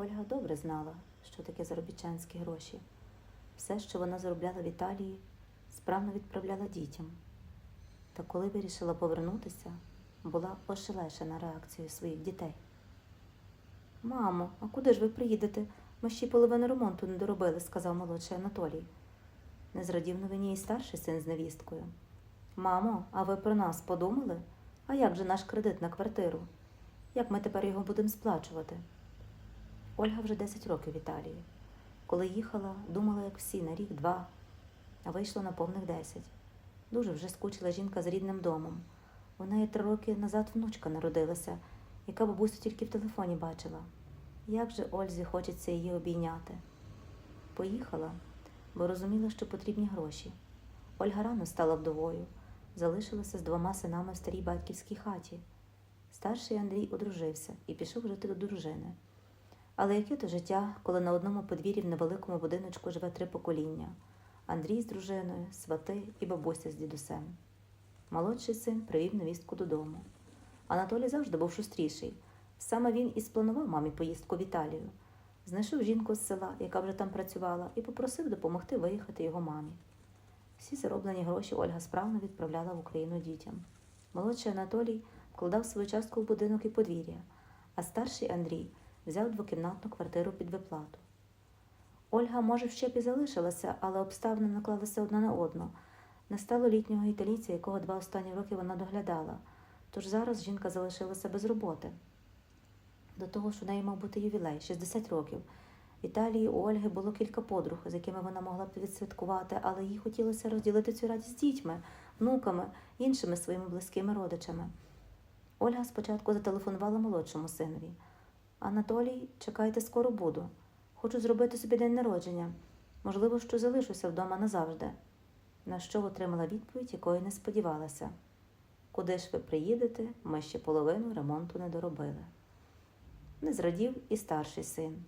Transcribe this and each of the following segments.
Ольга добре знала, що таке заробітчанські гроші. Все, що вона заробляла в Італії, справно відправляла дітям. Та коли вирішила повернутися, була ошелешена реакцією своїх дітей. Мамо, а куди ж ви приїдете? Ми ще й половину ремонту не доробили, сказав молодший Анатолій. Не зрадів новині і старший син з невісткою. Мамо, а ви про нас подумали? А як же наш кредит на квартиру? Як ми тепер його будемо сплачувати? Ольга вже 10 років в Італії. Коли їхала, думала, як всі, на рік-два, а вийшло на повних 10. Дуже вже скучила жінка з рідним домом. У неї три роки назад внучка народилася, яка бабусю тільки в телефоні бачила. Як же Ользі хочеться її обійняти? Поїхала, бо розуміла, що потрібні гроші. Ольга рано стала вдовою, залишилася з двома синами в старій батьківській хаті. Старший Андрій одружився і пішов жити до дружини. Але яке то життя, коли на одному подвір'ї в невеликому будиночку живе три покоління Андрій з дружиною, свати і бабуся з дідусем. Молодший син привів невістку додому. Анатолій завжди був шустріший. Саме він і спланував мамі поїздку в Італію. Знайшов жінку з села, яка вже там працювала, і попросив допомогти виїхати його мамі. Всі зароблені гроші Ольга справно відправляла в Україну дітям. Молодший Анатолій вкладав свою частку в будинок і подвір'я, а старший Андрій взяв двокімнатну квартиру під виплату. Ольга, може, в щепі залишилася, але обставини наклалися одна на одну. Не стало літнього італійця, якого два останні роки вона доглядала, тож зараз жінка залишилася без роботи. До того ж, у неї мав бути ювілей 60 років. В Італії у Ольги було кілька подруг, з якими вона могла б відсвяткувати, але їй хотілося розділити цю радість з дітьми, внуками, іншими своїми близькими родичами. Ольга спочатку зателефонувала молодшому синові. Анатолій, чекайте, скоро буду. Хочу зробити собі день народження. Можливо, що залишуся вдома назавжди. На що отримала відповідь, якої не сподівалася. Куди ж ви приїдете, ми ще половину ремонту не доробили. Не зрадів і старший син,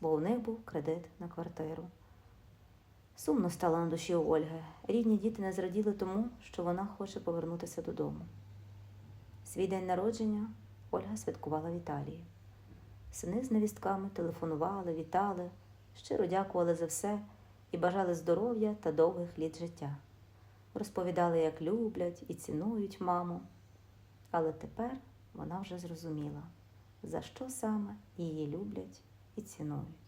бо у них був кредит на квартиру. Сумно стало на душі у Ольги. Рідні діти не зраділи тому, що вона хоче повернутися додому. Свій день народження Ольга святкувала в Італії. Сини з невістками телефонували, вітали, щиро дякували за все і бажали здоров'я та довгих літ життя. Розповідали, як люблять і цінують маму. Але тепер вона вже зрозуміла, за що саме її люблять і цінують.